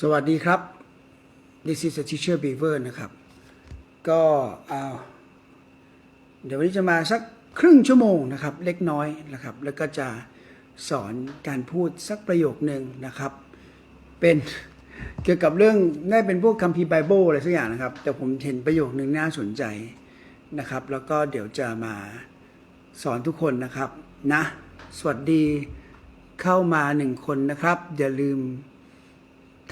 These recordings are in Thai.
สวัสดีครับ This is a teacher Beaver นะครับ ก็เอาเดี๋ยววันนี้จะมาสักครึ่งชั่วโมงนะครับ เล็กน้อยนะครับ แล้วก็จะสอนการพูดสักประโยคหนึ่งนะครับ เป็นเกี่ยวกับเรื่องน่าเป็นพวกคัมภีร์ไบเบิลอะไรสักอย่างนะครับ แต่ผมเห็นประโยคหนึ่งน่าสนใจนะครับ แล้วก็เดี๋ยวจะมาสอนทุกคนนะครับนะ สวัสดีเข้ามาหนึ่งคนนะครับ อย่าลืม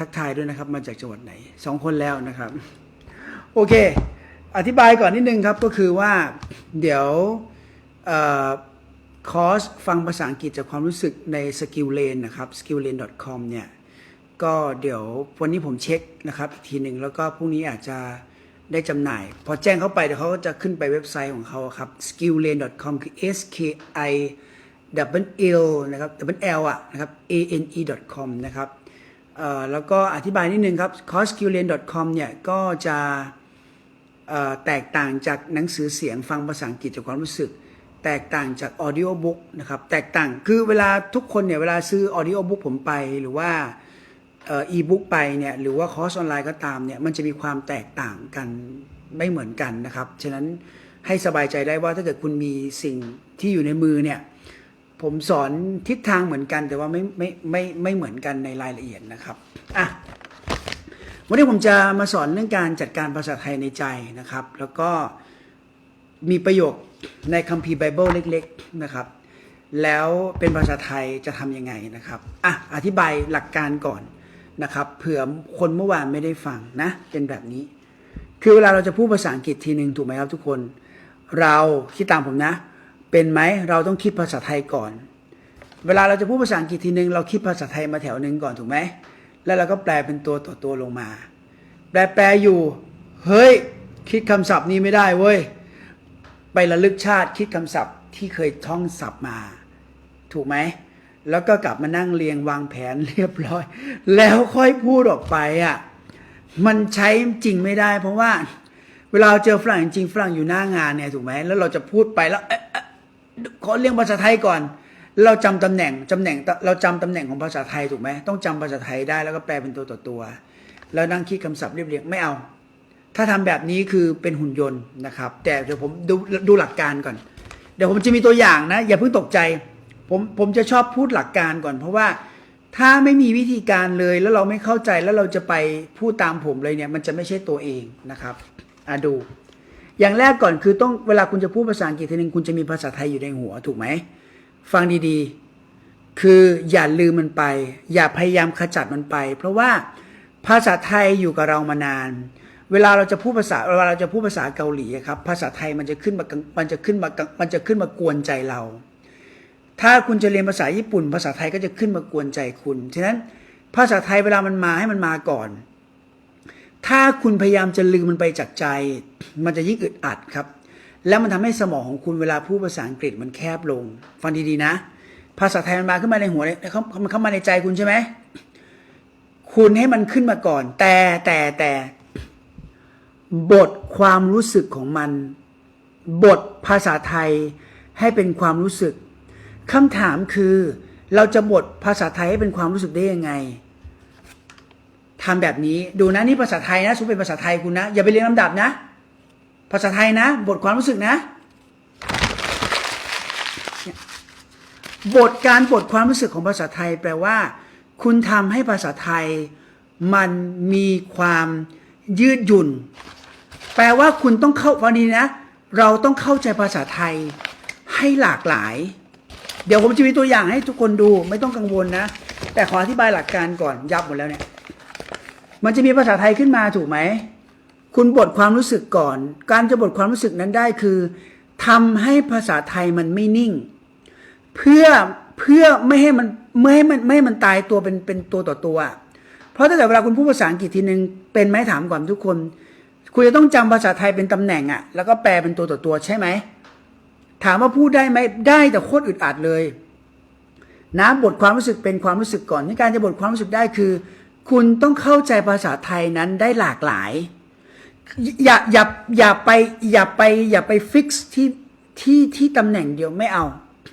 ทักทายด้วยนะครับ มาจากจังหวัดไหนสองคนแล้วนะครับ โอเค อธิบายก่อนนิดนึงครับก็คือว่าเดี๋ยวอคอร์สฟังภาษาอังกฤษจากความรู้สึกใน Skill Lane นะครับ skilllane.com เนี่ย ก็เดี๋ยววันนี้ผมเช็คนะครับทีหนึ่งแล้วก็พรุ่งนี้อาจจะได้จำหน่าย พอแจ้งเข้าไปเดี๋ยวเขาก็จะขึ้นไปเว็บไซต์ของเขาครับ skilllane.com คือ s k i double l นะครับ double l อะนะครับ a n e com นะครับ แล้วก็อธิบายนิดนึงครับ c o s q l a n c o m เนี่ยก็จะแตกต่างจากหนังสือเสียงฟังภาษาอังกฤษจากความรู้สึก แตกต่างจาก audio book นะครับแตกต่างคือเวลาทุกคนเนี่ยเวลาซื้อ audio book ผมไปหรือว่าอ่อ e-book ไปเนี่ยหรือว่าคอร์สออนไลน์ก็ตามเนี่ยมันจะมีความแตกต่างกันไม่เหมือนกันนะครับ ฉะนั้นให้สบายใจได้ว่าถ้าเกิดคุณมีสิ่งที่อยู่ในมือเนี่ย ผมสอนทิศทางเหมือนกันแต่ว่าไม่ไม่ไม่ไม่เหมือนกันในรายละเอียดนะครับอะวันนี้ผมจะมาสอนเรื่องการจัดการภาษาไทยในใจนะครับ แล้วก็มีประโยคในคัมภีร์ไบเบิลเล็ก ๆนะครับ แล้วเป็นภาษาไทยจะทำยังไงนะครับอะอธิบายหลักการก่อนนะครับเผื่อคนเมื่อวานไม่ได้ฟังนะ เป็นแบบนี้ คือเวลาเราจะพูดภาษาอังกฤษทีหนึ่งถูกไหมครับทุกคน เราคิดตามผมนะ เป็นไหมเราต้องคิดภาษาไทยก่อน เวลาเราจะพูดภาษาอังกฤษทีหนึ่งเราคิดภาษาไทยมาแถวหนึ่งก่อนถูกไหมแล้วเราก็แปลเป็นตัวต่อตัวลงมา แปลแปลอยู่ เฮ้ย คิดคำศัพท์นี้ไม่ได้เว้ย ไประลึกชาติคิดคำศัพท์ที่เคยท่องศัพท์มา ถูกไหม แล้วก็กลับมานั่งเรียงวางแผนเรียบร้อย แล้วค่อยพูดออกไปอะ มันใช้จริงไม่ได้ เพราะว่า เวลาเจอฝรั่งจริงฝรั่งอยู่หน้างานเนี่ยถูกไหม แล้วเราจะพูดไปแล้ว ขอเรียงภาษาไทยก่อน เราจำตำแหน่งตำแหน่ง เราจำตำแหน่งของภาษาไทยถูกไหมต้องจำภาษาไทยได้แล้วก็แปลเป็นตัวต่อตัวแล้วนั่งคิดคำศัพท์เรียบเรียงไม่เอา ถ้าทำแบบนี้คือเป็นหุ่นยนต์นะครับ แต่เดี๋ยวผมดูดูหลักการก่อน เดี๋ยวผมจะมีตัวอย่างนะ อย่าเพิ่งตกใจ ผมผมจะชอบพูดหลักการก่อน เพราะว่าถ้าไม่มีวิธีการเลยแล้วเราไม่เข้าใจแล้วเราจะไปพูดตามผมเลยเนี่ย มันจะไม่ใช่ตัวเองนะครับอะดู อย่างแรกก่อนคือต้องเวลาคุณจะพูดภาษาอังกฤษทีนึงคุณจะมีภาษาไทยอยู่ในหัวถูกไหม ฟังดีๆ คืออย่าลืมมันไป อย่าพยายามขจัดมันไป เพราะว่าภาษาไทยอยู่กับเรามานาน เวลาเราจะพูดภาษาเวลาเราจะพูดภาษาเกาหลีครับ ภาษาไทยมันจะขึ้นมามันจะขึ้นมามันจะขึ้นมากวนใจเรา ถ้าคุณจะเรียนภาษาญี่ปุ่น ภาษาไทยก็จะขึ้นมากวนใจคุณฉะนั้นภาษาไทยเวลามันมาให้มันมาก่อน ถ้าคุณพยายามจะลืมมันไปจากใจ มันจะยิ่งอึดอัดครับ แล้วมันทำให้สมองของคุณเวลาพูดภาษาอังกฤษมันแคบลง ฟังดีๆนะ ภาษาไทยมันมาขึ้นมาในหัวเนี่ยเขามันเข้ามาในใจคุณใช่ไหมคุณให้มันขึ้นมาก่อน แต่แต่แต่บทความรู้สึกของมัน บทภาษาไทยให้เป็นความรู้สึกคำถามคือ เราจะบทภาษาไทยให้เป็นความรู้สึกได้ยังไง ทำแบบนี้ดูนะนี่ภาษาไทยนะสมมติเป็นภาษาไทยคุณนะ อย่าไปเรียงลำดับนะ ภาษาไทยนะ บทความรู้สึกนะ บทการบทความรู้สึกของภาษาไทย แปลว่า คุณทำให้ภาษาไทย มันมีความยืดหยุ่น แปลว่าคุณต้องเข้าวันนี้นะ เราต้องเข้าใจภาษาไทยให้หลากหลาย เดี๋ยวผมจะมีตัวอย่างให้ทุกคนดูไม่ต้องกังวลนะ แต่ขออธิบายหลักการก่อนยับหมดแล้วเนี่ย มันจะมีภาษาไทยขึ้นมาถูกไหม คุณบทความรู้สึกก่อน การจะบทความรู้สึกนั้นได้คือทำให้ภาษาไทยมันไม่นิ่ง เพื่อเพื่อไม่ให้มันไม่ให้มันไม่ให้มันตายตัวเป็นเป็นตัวต่อตัว เพราะถ้าเกิดเวลาคุณพูดภาษาอังกฤษทีนึงเป็นไหมถามก่อนทุกคน คุณจะต้องจำภาษาไทยเป็นตำแหน่งอะแล้วก็แปลเป็นตัวต่อตัวใช่ไหมถามว่าพูดได้ไหมได้แต่โคตรอึดอัดเลยนะบทความรู้สึกเป็นความรู้สึกก่อนในการจะบทความรู้สึกได้คือ คุณต้องเข้าใจภาษาไทยนั้นได้หลากหลาย อย่าอย่าอย่าไปอย่าไปอย่าไปฟิกซ์ที่ที่ที่ตำแหน่งเดียวไม่เอา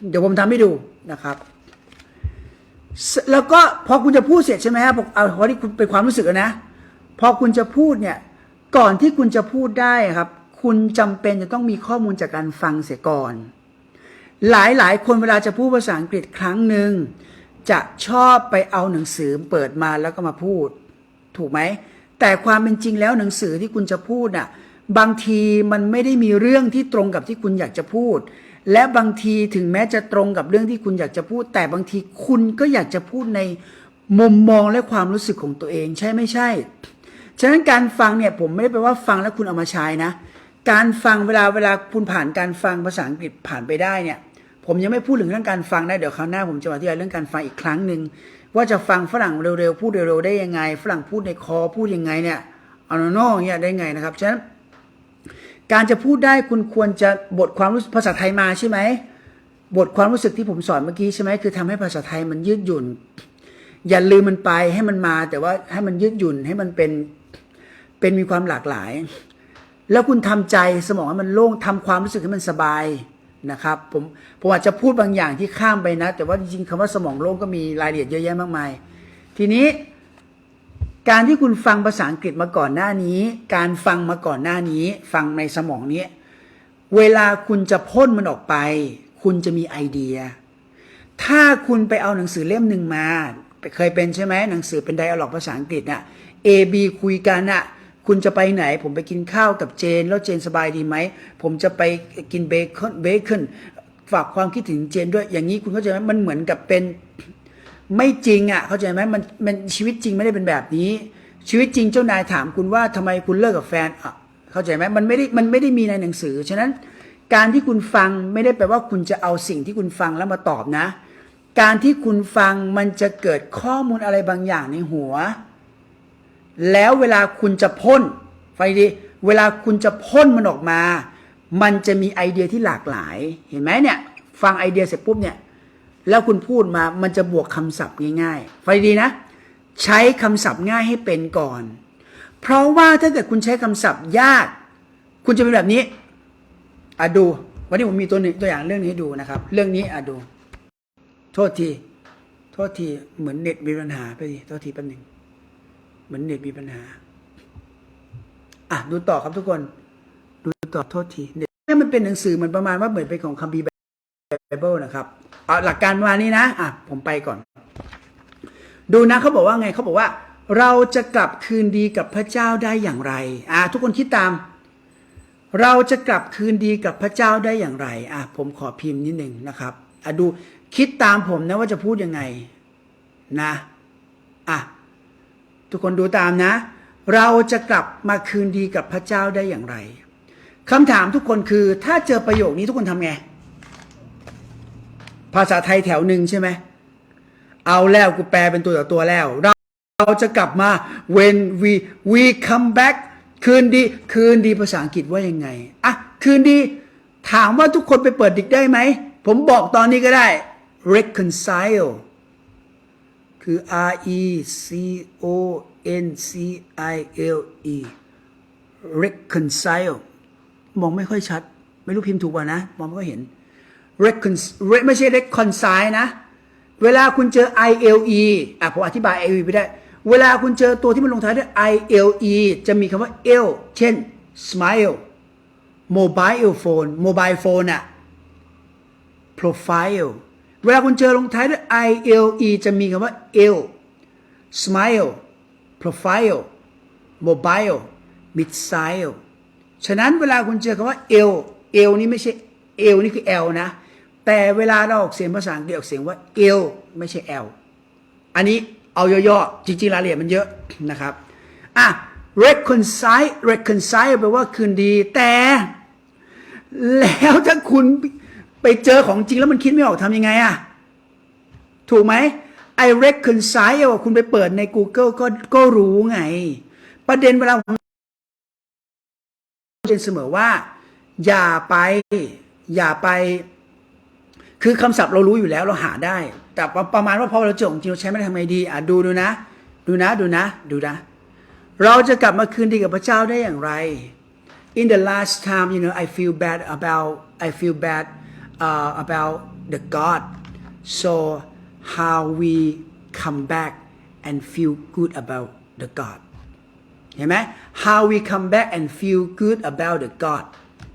เดี๋ยวผมทำให้ดูนะครับ แล้วก็พอคุณจะพูดเสร็จใช่ไหมครับอกเอาวันนี้คุณเป็นความรู้สึกนะ พอคุณจะพูดเนี่ยก่อนที่คุณจะพูดได้ครับ คุณจำเป็นจะต้องมีข้อมูลจากการฟังเสียก่อน หลายหลายคนเวลาจะพูดภาษาอังกฤษครั้งหนึ่ง จะชอบไปเอาหนังสือเปิดมาแล้วก็มาพูด ถูกไหม แต่ความเป็นจริงแล้วหนังสือที่คุณจะพูดน่ะบางทีมันไม่ได้มีเรื่องที่ตรงกับที่คุณอยากจะพูด และบางทีถึงแม้จะตรงกับเรื่องที่คุณอยากจะพูด แต่บางทีคุณก็อยากจะพูดในมุมมองและความรู้สึกของตัวเอง ใช่ไม่ใช่ ฉะนั้นการฟังเนี่ยผมไม่ได้แปลว่าฟังแล้วคุณเอามาใช้นะ การฟังเวลาเวลาคุณผ่านการฟังภาษาอังกฤษผ่านไปได้เนี่ย ผมยังไม่พูดถึงเรื่องการฟังนะเดี๋ยวคราวหน้าผมจะมาอธิบายเรื่องการฟังอีกครั้งหนึ่งว่าจะฟังฝรั่งเร็วๆพูดเร็วๆได้ยังไง ฝรั่งพูดในคอพูดยังไงเนี่ยเอาโน่เนี่ยได้ไงนะครับฉะนั้นการจะพูดได้คุณควรจะบทความรู้ภาษาไทยมาใช่ไหมบทความรู้สึกที่ผมสอนเมื่อกี้ใช่ไหมคือทำให้ภาษาไทยมันยืดหยุ่น อย่าลืมมันไปให้มันมา แต่ว่าให้มันยืดหยุ่นให้มันเป็นเป็นมีความหลากหลาย แล้วคุณทำใจสมองให้มันโล่งทำความรู้สึกให้มันสบาย นะครับผมผมอาจจะพูดบางอย่างที่ข้ามไปนะ แต่ว่าจริงๆคำว่าสมองโล่งก็มีรายละเอียดเยอะแยะมากมาย ทีนี้ การที่คุณฟังภาษาอังกฤษมาก่อนหน้านี้ การฟังมาก่อนหน้านี้ ฟังในสมองนี้ เวลาคุณจะพ่นมันออกไป คุณจะมีไอเดีย ถ้าคุณไปเอาหนังสือเล่มหนึ่งมา เคยเป็นใช่ไหมหนังสือเป็นไดอะล็อกภาษาอังกฤษน่ะ A B คุยกันน่ะ คุณจะไปไหน ผมไปกินข้าวกับเจน แล้วเจนสบายดีไหม ผมจะไปกินเบคอนเบคอนฝากความคิดถึงเจนด้วยอย่างนี้คุณเข้าใจไหมมันเหมือนกับเป็นไม่จริงอะเข้าใจไหมมันมันชีวิตจริงไม่ได้เป็นแบบนี้ ชีวิตจริงเจ้านายถามคุณว่าทำไมคุณเลิกกับแฟนอะเข้าใจไหมมันไม่ได้มันไม่ได้มีในหนังสือฉะนั้นการที่คุณฟังไม่ได้แปลว่าคุณจะเอาสิ่งที่คุณฟังแล้วมาตอบนะ การที่คุณฟังมันจะเกิดข้อมูลอะไรบางอย่างในหัว แล้วเวลาคุณจะพ่นไฟดีเวลาคุณจะพ่นมันออกมา มันจะมีไอเดียที่หลากหลาย เห็นไหมเนี่ย ฟังไอเดียเสร็จปุ๊บเนี่ย แล้วคุณพูดมา มันจะบวกคำศัพท์ง่ายๆ ไฟดีนะ ใช้คำศัพท์ง่ายให้เป็นก่อน เพราะว่าถ้าเกิดคุณใช้คำศัพท์ยาก คุณจะเป็นแบบนี้อะดู วันนี้ผมมีตัวหนึ่งตัวอย่างเรื่องนี้ให้ดูนะครับ เรื่องนี้อะดู โทษที โทษที เหมือนเน็ตมีปัญหาไปดิโทษทีแป๊บหนึ่ง เหมือนเน็ตมีปัญหา อะ ดูต่อครับทุกคน ดูต่อโทษทีเน็ตเนี่ยมันเป็นหนังสือเหมือนประมาณว่าเหมือนเป็นของคัมภีร์ไบเบิลนะครับเอาหลักการประมาณนี้นะ อะ ผมไปก่อน ดูนะเขาบอกว่าไงเขาบอกว่า เราจะกลับคืนดีกับพระเจ้าได้อย่างไร อะทุกคนคิดตาม เราจะกลับคืนดีกับพระเจ้าได้อย่างไร อะ ผมขอพิมพ์นิดหนึ่งนะครับอะดูคิดตามผมนะว่าจะพูดยังไง นะ อะ ทุกคนดูตามนะ เราจะกลับมาคืนดีกับพระเจ้าได้อย่างไรคำถามทุกคนคือถ้าเจอประโยคนี้ทุกคนทำไง ภาษาไทยแถวหนึ่งใช่ไหมเอาแล้วกูแปลเป็นตัวต่อตัวแล้ว เราเราจะกลับมา when we we come back คืนดีคืนดีภาษาอังกฤษว่ายังไงอะคืนดีถามว่าทุกคนไปเปิดดิกได้ไหม ผมบอกตอนนี้ก็ได้ reconcile คือ R E C O N C I L E reconcile มองไม่ค่อยชัด ไม่รู้พิมพ์ถูกป่ะนะ มองไม่ค่อยเห็น recon ไม่ใช่ reconcile นะ เวลาคุณเจอ I L E อะผมอธิบาย I L E ไปได้ เวลาคุณเจอตัวที่มันลงท้ายด้วย I L E จะมีคำว่า L เช่น smile mobile phone mobile phone อะ profile เวลาคุณเจอลงท้ายด้วย I L E จะมีคำว่า L smile profile mobile missile ฉะนั้นเวลาคุณเจอคำว่า L L นี่ไม่ใช่ L นี่คือ L นะ แต่เวลาเราออกเสียงภาษาอังกฤษออกเสียงว่า L ไม่ใช่ L อันนี้เอาย่อๆ จริงๆรายละเอียดมันเยอะนะครับ อะ reconcile reconcile แปลว่าคืนดี แต่ แล้วถ้าคุณ ไปเจอของจริงแล้วมันคิดไม่ออกทำยังไงอะถูกไหม I reconcile คุณไปเปิดใน Google ก็ก็รู้ไง ประเด็นเวลาผมเรียนเสมอว่า อย่าไป อย่าไป คือคำศัพท์เรารู้อยู่แล้วเราหาได้ แต่ประมาณว่าพอเราเจอของจริงเราใช้ไม่ได้ทำไงดีอะดูดูนะ ดูนะดูนะ ดูนะ เราจะกลับมาคืนดีกับพระเจ้าได้อย่างไร in the last time you know I feel bad about I feel bad uh, about the God so how we come back and feel good about the God เห็นไหม how we come back and feel good about the God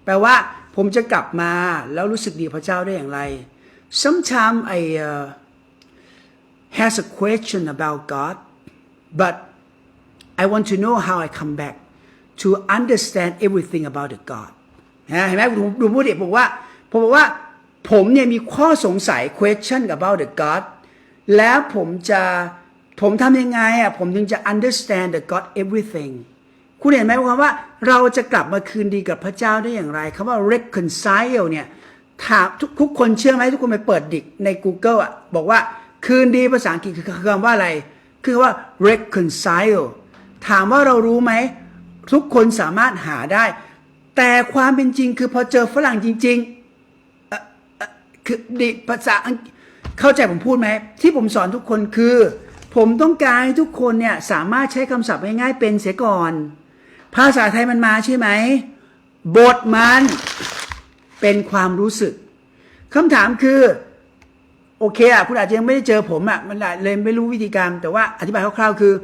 แปลว่าผมจะกลับมาแล้วรู้สึกดีพระเจ้าได้อย่างไร sometimes I uh, has a question about God but I want to know how I come back to understand everything about the God นะเห็นไหมดูดูพูดดิผมว่าผมบอกว่า ผมเนี่ยมีข้อสงสัย question about the God แล้วผมจะผมทำยังไงอะผมถึงจะ understand the God everything คุณเห็นไหมว่าว่าเราจะกลับมาคืนดีกับพระเจ้าได้อย่างไรคำว่า reconcile เนี่ยถามทุกทุกคนเชื่อไหมทุกคนไปเปิดดิกใน Google อะบอกว่าคืนดีภาษาอังกฤษคือคำว่าอะไร คือว่า reconcile ถามว่าเรารู้ไหม ทุกคนสามารถหาได้ แต่ความเป็นจริงคือพอเจอฝรั่งจริง ๆ คือดิภาษาเข้าใจผมพูดไหมที่ผมสอนทุกคนคือ ผมต้องการให้ทุกคนเนี่ยสามารถใช้คำศัพท์ง่ายๆเป็นเสียก่อน ภาษาไทยมันมาใช่ไหมบทมันเป็นความรู้สึกคำถามคือโอเคอะคุณอาจจะยังไม่ได้เจอผมอะมันเลยไม่รู้วิธีการ แต่ว่าอธิบายคร่าวๆคือ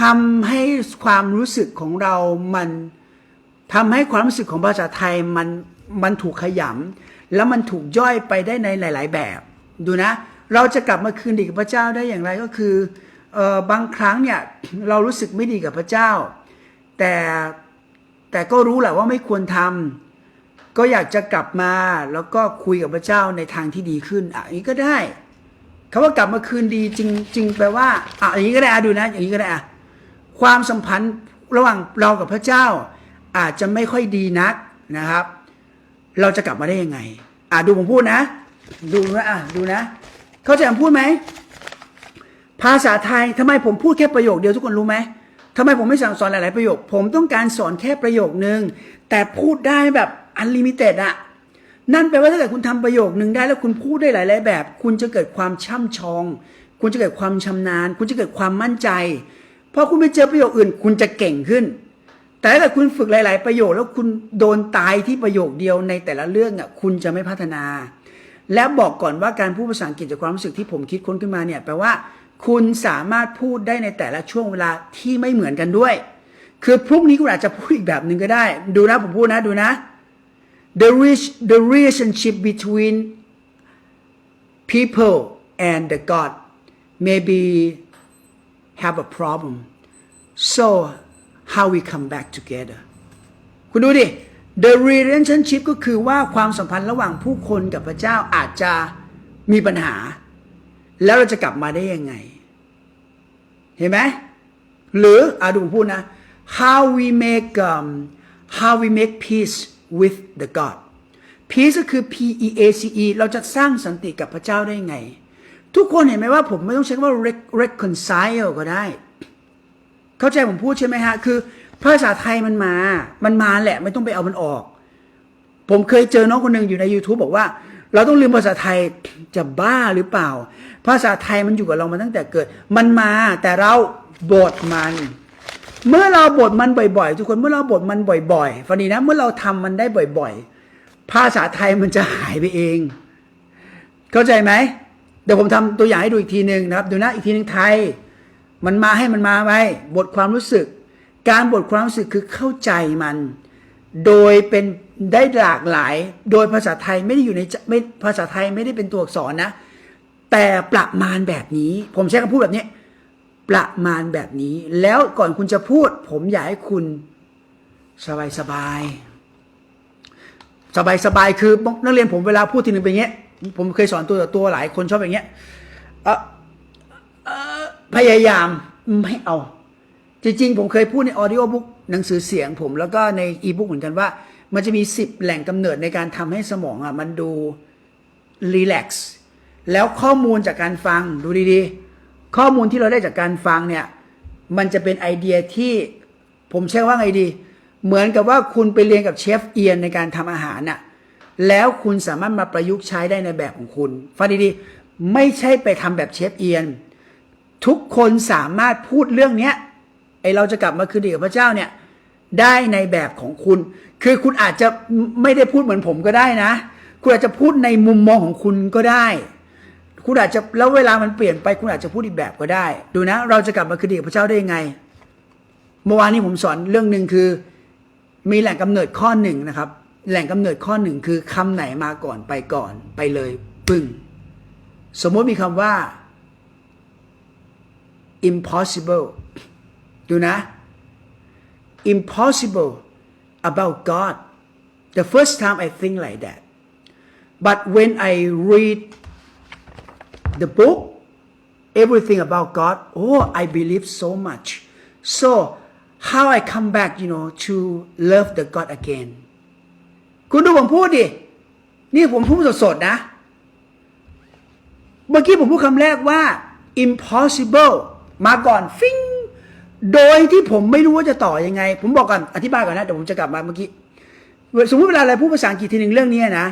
ทำให้ความรู้สึกของเรามันทำให้ความรู้สึกของภาษาไทยมันมันถูกขยำ แล้วมันถูกย่อยไปได้ในหลาย ๆ แบบ ดูนะ เราจะกลับมาคืนดีกับพระเจ้าได้อย่างไรก็คือออบางครั้งเนี่ยเรารู้สึกไม่ดีกับพระเจ้า แต่แต่ก็รู้แหละว่าไม่ควรทำก็อยากจะกลับมาแล้วก็คุยกับพระเจ้าในทางที่ดีขึ้นอะอย่างนี้ก็ได้คำว่ากลับมาคืนดีจริงจริงแปลว่าอะอย่างนี้ก็ได้อะดูนะ อย่างนี้ก็ได้อะความสัมพันธ์ระหว่างเรากับพระเจ้า อาจจะไม่ค่อยดีนักนะครับ เราจะกลับมาได้ยังไง อะดูผมพูดนะ ดูนะอะดูนะ เข้าใจผมพูดไหม ภาษาไทยทำไมผมพูดแค่ประโยคเดียวทุกคนรู้ไหมทำไมผมไม่สั่งสอนหลาย ๆ ประโยค ผมต้องการสอนแค่ประโยคนึง แต่พูดได้แบบอันลิมิเต็ดอะนั่นแปลว่าถ้าเกิดคุณทำประโยคนึงได้แล้วคุณพูดได้หลาย ๆ แบบ คุณจะเกิดความช่ำชอง คุณจะเกิดความชำนาญ คุณจะเกิดความมั่นใจพอคุณไปเจอประโยคอื่น คุณจะเก่งขึ้น แต่ถ้าคุณฝึกหลาย ๆ ประโยคแล้วคุณโดนตายที่ประโยคเดียวในแต่ละเรื่องอะคุณจะไม่พัฒนา และบอกก่อนว่าการพูดภาษาอังกฤษจากความรู้สึกที่ผมคิดค้นขึ้นมาเนี่ยแปลว่า คุณสามารถพูดได้ในแต่ละช่วงเวลาที่ไม่เหมือนกันด้วย คือพรุ่งนี้คุณอาจจะพูดอีกแบบหนึ่งก็ได้ ดูนะผมพูดนะดูนะ the rich the relationship between people and the God maybe have a problem so how we come back together คุณดูดิ the relationship ก็คือว่าความสัมพันธ์ระหว่างผู้คนกับพระเจ้าอาจจะมีปัญหา แล้วเราจะกลับมาได้ยังไง เห็นไหมหรืออาดูผมพูดนะ how we make um, how we make peace with the God peace ก็คือ P E A C E เราจะสร้างสันติกับพระเจ้าได้ยังไง ทุกคนเห็นไหมว่าผมไม่ต้องใช้คำว่า reconcile ก็ได้ เข้าใจผมพูดใช่ไหมฮะ คือภาษาไทยมันมา มันมาแหละ ไม่ต้องไปเอามันออก ผมเคยเจอน้องคนหนึ่งอยู่ใน YouTube บอกว่า เราต้องลืมภาษาไทยจะบ้าหรือเปล่า ภาษาไทยมันอยู่กับเรามาตั้งแต่เกิด มันมาแต่เราบทมัน เมื่อเราบทมันบ่อยๆ ทุกคนเมื่อเราบทมันบ่อยๆฟังดีนะ เมื่อเราทำมันได้บ่อยๆ ภาษาไทยมันจะหายไปเอง เข้าใจไหมเดี๋ยวผมทำตัวอย่างให้ดูอีกทีหนึ่งนะครับ ดูนะอีกทีหนึ่งไทย มันมาให้มันมาไว้ บทความรู้สึก การบทความรู้สึกคือเข้าใจมัน โดยเป็นได้หลากหลาย โดยภาษาไทยไม่ได้อยู่ในไม่ภาษาไทยไม่ได้เป็นตัวอักษรนะ แต่ประมาณแบบนี้ ผมใช้คำพูดแบบนี้ ประมาณแบบนี้ แล้วก่อนคุณจะพูด ผมอยากให้คุณสบายสบายสบายสบายคือนักเรียนผมเวลาพูดทีนึงเป็นเงี้ย ผมเคยสอนตัวต่อตัวหลายคนชอบอย่างเงี้ยเอ่อเอ่อ พยายามไม่เอา จริงๆ ผมเคยพูดในออดิโอบุ๊กหนังสือเสียงผมแล้วก็ในอีบุ๊กเหมือนกันว่า มันจะมี 10 แหล่งกำเนิดในการทำให้สมองอะมันดูรีแลกซ์แล้วข้อมูลจากการฟังดูดีๆ ข้อมูลที่เราได้จากการฟังเนี่ย มันจะเป็นไอเดียที่ผมใช้ว่าไงดี เหมือนกับว่าคุณไปเรียนกับเชฟเอียนในการทำอาหารน่ะแล้วคุณสามารถมาประยุกต์ใช้ได้ในแบบของคุณ ฟังดีๆ ไม่ใช่ไปทำแบบเชฟเอียน ทุกคนสามารถพูดเรื่องเนี้ยไอเราจะกลับมาคืนดีกับพระเจ้าเนี่ยได้ในแบบของคุณ คือคุณอาจจะไม่ได้พูดเหมือนผมก็ได้นะ คุณอาจจะพูดในมุมมองของคุณก็ได้ คุณอาจจะแล้วเวลามันเปลี่ยนไปคุณอาจจะพูดอีกแบบก็ได้ ดูนะ เราจะกลับมาคืนดีกับพระเจ้าได้ยังไง เมื่อวานนี้ผมสอนเรื่องหนึ่งคือ มีแหล่งกำเนิดข้อหนึ่งนะครับ แหล่งกำเนิดข้อหนึ่งคือคำไหนมาก่อนไปก่อนไปเลยปึ้งสมมติมีคำว่า impossible ดูนะ impossible about God the first time I think like that but when I read the book everything about God oh I believe so much so how I come back you know to love the God again คุณดูผมพูดดิ นี่ผมพูดสดๆนะ เมื่อกี้ผมพูดคำแรกว่า impossible มาก่อนฟิงโดยที่ผมไม่รู้ว่าจะต่อยังไง ผมบอกก่อนอธิบายก่อนนะเดี๋ยวผมจะกลับมาเมื่อกี้สมมติเวลาเราพูดภาษาอังกฤษทีหนึ่งเรื่องนี้นะ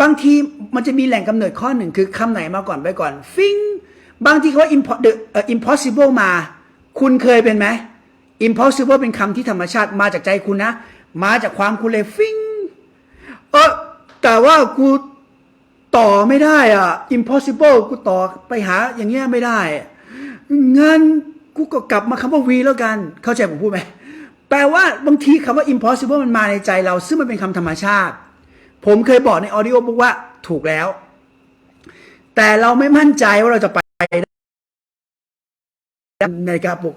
บางทีมันจะมีแหล่งกำเนิดข้อหนึ่งคือคำไหนมาก่อนไปก่อนฟิงบางทีเขาว่า impo- the- เอ่อ impossible มา คุณเคยเป็นไหม impossible เป็นคำที่ธรรมชาติมาจากใจคุณนะ มาจากความคุณเลยฟิงเออแต่ว่ากูต่อไม่ได้อะ impossible กูต่อไปหาอย่างเงี้ยไม่ได้ งั้นกูก็กลับมาคำว่า we แล้วกัน เข้าใจผมพูดไหมแปลว่าบางทีคำว่า impossible มันมาในใจเรา ซึ่งมันเป็นคำธรรมชาติ ผมเคยบอกในออดิโอบุ๊กว่าถูกแล้ว แต่เราไม่มั่นใจว่าเราจะไปได้ในกราฟบุก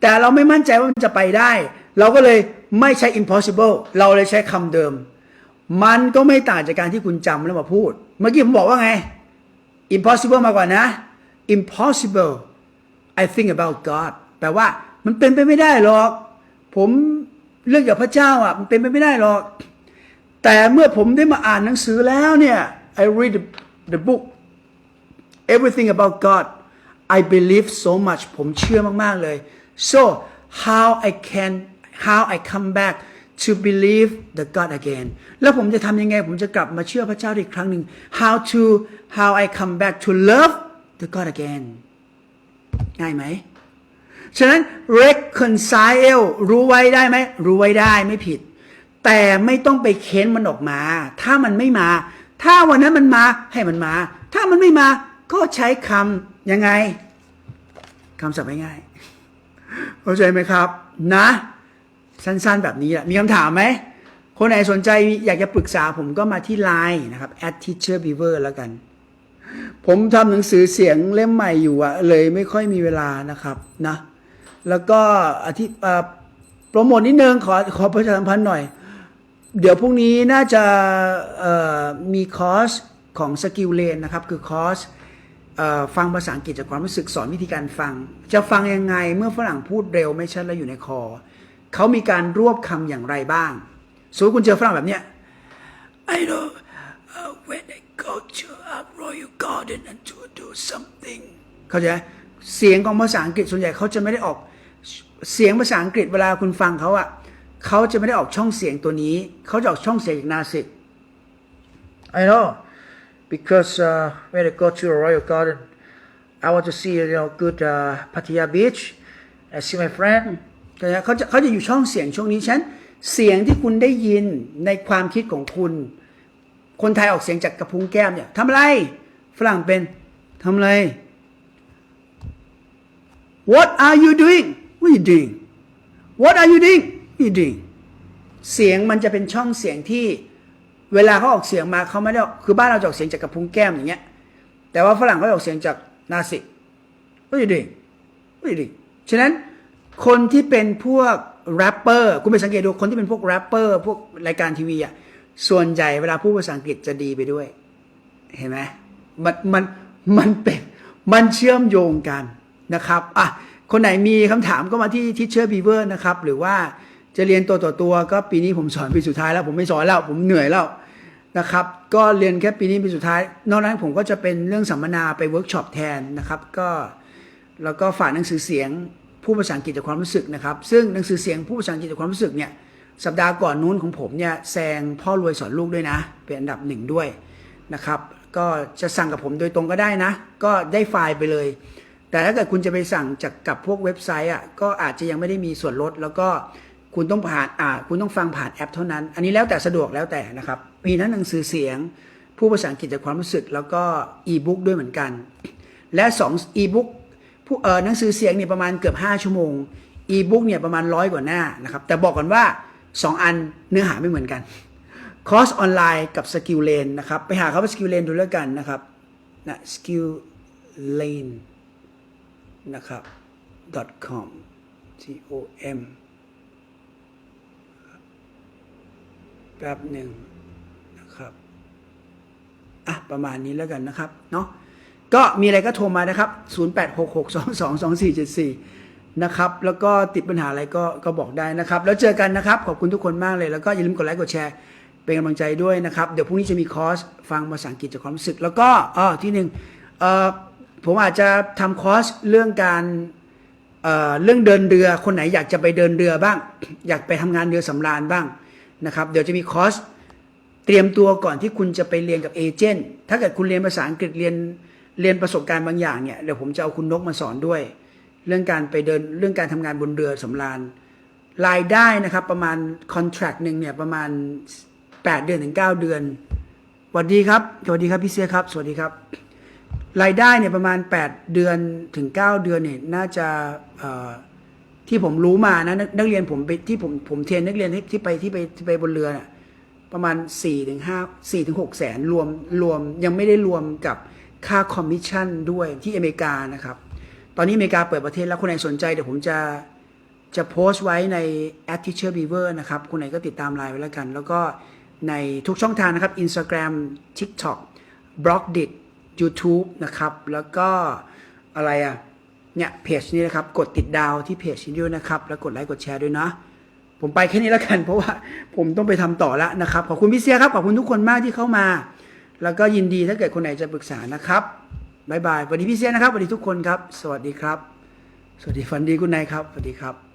แต่เราไม่มั่นใจว่ามันจะไปได้ เราก็เลยไม่ใช้ impossible เราเลยใช้คำเดิม มันก็ไม่ต่างจากการที่คุณจำแล้วมาพูด เมื่อกี้ผมบอกว่าไง impossible มาก่อนนะ impossible I think about God แปลว่ามันเป็นไปไม่ได้หรอก ผมเรื่องกับพระเจ้าอะมันเป็นไปไม่ได้หรอก แต่เมื่อผมได้มาอ่านหนังสือแล้วเนี่ย I read the, the book everything about God I believe so much ผมเชื่อมาก ๆ เลย so how I can how I come back to believe the God again แล้วผมจะทำยังไง ผมจะกลับมาเชื่อพระเจ้าอีกครั้งหนึ่ง how to how I come back to love the God again ง่ายไหมฉะนั้น reconcile รู้ไว้ได้ไหม รู้ไว้ได้ไม่ผิด แต่ไม่ต้องไปเค้นมันออกมา ถ้ามันไม่มา ถ้าวันนั้นมันมาให้มันมา ถ้ามันไม่มาก็ใช้คำยังไงคำศัพท์ง่ายๆเข้าใจไหมครับ นะ สั้นๆแบบนี้แหละมีคำถามไหม คนไหนสนใจอยากจะปรึกษาผมก็มาที่ Line นะครับ at teacher beaver แล้วกัน ผมทำหนังสือเสียงเล่มใหม่อยู่อะเลยไม่ค่อยมีเวลานะครับนะ แล้วก็อธิโปรโมทนิดนึงขอขอประชาสัมพันธ์หน่อย เดี๋ยวพรุ่งนี้น่าจะมีคอร์สของสกิลเลนนะครับ คือคอร์สฟังภาษาอังกฤษจากความรู้สึกสอนวิธีการฟัง จะฟังยังไงเมื่อฝรั่งพูดเร็วไม่ชัดแล้วอยู่ในคอ เขามีการรวบคำอย่างไรบ้างสมมติคุณเจอฝรั่งแบบเนี้ย I know uh, when I go to a royal garden and to do something เข้าใจเสียงของภาษาอังกฤษส่วนใหญ่เขาจะไม่ได้ออกเสียงภาษาอังกฤษเวลาคุณฟังเขาอะเขาจะไม่ได้ออกช่องเสียงตัวนี้ เขาจะออกช่องเสียงจากนาสิก I know, because uh, when I go to a royal garden, I want to see you know good uh, Pattaya beach. I see my friend. เขาจะเขาจะอยู่ช่องเสียงช่วงนี้ฉันเสียงที่คุณได้ยินในความคิดของคุณ คนไทยออกเสียงจากกระพุ้งแก้มเนี่ยทำอะไร ฝรั่งเป็นทำอะไร What are you doing What are you doing What are you doing What are you doing เสียงมันจะเป็นช่องเสียงที่เวลาเขาออกเสียงมาเขาไม่ได้คือบ้านเราจะออกเสียงจากกระพุ้งแก้มอย่างเงี้ย แต่ว่าฝรั่งเขาออกเสียงจากนาสิก What are you doing What are you doing ฉะนั้นคนที่เป็นพวกแรปเปอร์คุณไปสังเกตดูคนที่เป็นพวกแรปเปอร์พวกรายการทีวีอะส่วนใหญ่เวลาพูดภาษาอังกฤษจะดีไปด้วย เห็นไหม มันมันมันเป็นมันเชื่อมโยงกันนะครับอะคนไหนมีคำถามก็มาที่ทิเชอร์บีเวอร์นะครับ หรือว่าจะเรียนตัวต่อตัวก็ปีนี้ผมสอนปีสุดท้ายแล้ว ผมไม่สอนแล้ว ผมเหนื่อยแล้วนะครับ ก็เรียนแค่ปีนี้ปีสุดท้าย นอกนั้นผมก็จะเป็นเรื่องสัมมนาไปเวิร์กช็อปแทนนะครับก็แล้วก็ฝากหนังสือเสียงผู้ภาษาอังกฤษจากความรู้สึกนะครับ ซึ่งหนังสือเสียงผู้ภาษาอังกฤษจากความรู้สึกเนี่ยสัปดาห์ก่อนนู้นของผมเนี่ยแซงพ่อรวยสอนลูกด้วยนะ เป็นอันดับหนึ่งด้วยนะครับ ก็จะสั่งกับผมโดยตรงก็ได้นะ ก็ได้ไฟล์ไปเลย แต่ถ้าเกิดคุณจะไปสั่งจากกับพวกเว็บไซต์อะก็อาจจะยังไม่ได้มีส่วนลด แล้วก็คุณต้องผ่านอ่าคุณต้องฟังผ่านแอปเท่านั้น อันนี้แล้วแต่สะดวกแล้วแต่นะครับมีทั้งหนังสือเสียง ผู้ภาษาอังกฤษจากความรู้สึก แล้วก็อีบุ๊กด้วยเหมือนกัน และ2อีบุ๊กผู้เออหนังสือเสียงเนี่ยประมาณเกือบ 5 ชั่วโมงอีบุ๊กเนี่ยประมาณร้อยกว่าหน้านะครับแต่บอกก่อนว่า 2 อันเนื้อหาไม่เหมือนกัน คอร์สออนไลน์กับสกิลเลนนะครับไปหาคำว่าสกิลเลนดูแล้วกันนะครับนะสกิลเลนนะครับ .com c o m แป๊บหนึ่งนะครับอะประมาณนี้แล้วกันนะครับเนาะก็มีอะไรก็โทรมานะครับ 0866222474 นะครับ แล้วก็ติดปัญหาอะไรก็ก็บอกได้นะครับ แล้วเจอกันนะครับ ขอบคุณทุกคนมากเลย แล้วก็อย่าลืมกดไลค์กดแชร์ เป็นกำลังใจด้วยนะครับ เดี๋ยวพรุ่งนี้จะมีคอร์สฟังภาษาอังกฤษจากความรู้สึก แล้วก็อ๋อที่หนึ่งเอ่อผมอาจจะทำคอร์สเรื่องการเอ่อเรื่องเดินเรือคนไหนอยากจะไปเดินเรือบ้าง อยากไปทำงานเรือสำราญบ้างนะครับ เดี๋ยวจะมีคอร์สเตรียมตัวก่อนที่คุณจะไปเรียนกับเอเจนต์ถ้าเกิดคุณเรียนภาษาอังกฤษเรียนเรียนประสบการณ์บางอย่างเนี่ยเดี๋ยวผมจะเอาคุณนกมาสอนด้วย เรื่องการไปเดินเรื่องการทำงานบนเรือสำราญรายได้นะครับประมาณคอนแท c t หนึ่งเนี่ยประมาณ 8 เดือนถึง 9 เดือนสวัสดีครับสวัสดีครับพี่เสียครับ สวัสดีครับ รายได้เนี่ยประมาณ 8 เดือนถึง 9 เดือนเนี่ยน่าจะที่ผมรู้มานะนักเรียนผมไปที่ผมผมเทรนนักเรียนที่ที่ไปที่ไปที่ไปบนเรือนี่ยประมาณ4ถึง5 4ถึง6แสนรวมรวมยังไม่ได้รวมกับค่าคอมมิชชั่นด้วยที่อเมริกานะครับ ตอนนี้อเมริกาเปิดประเทศแล้วคนไหนสนใจเดี๋ยวผมจะจะโพสต์ไว้ใน at teacher beaver นะครับคนไหนก็ติดตามไลน์ไว้แล้วกัน แล้วก็ ในทุกช่องทางนะครับ Instagram TikTok b l o g d i t YouTube นะครับ แล้วก็อะไรอะเนี่ยเพจนี้นะครับ กดติดดาวที่เพจนี้ด้วยนะครับ แล้วกดไลค์กดแชร์ด้วยนะ ผมไปแค่นี้แล้วกัน เพราะว่าผมต้องไปทำต่อแล้วนะครับ ขอบคุณพี่เสียครับ ขอบคุณทุกคนมากที่เข้ามา แล้วก็ยินดีถ้าเกิดคนไหนจะปรึกษานะครับบายบายสวัสดีพี่เสียนะครับสวัสดีทุกคนครับ สวัสดีครับ สวัสดีฟันดีคุณนายครับสวัสดีครับ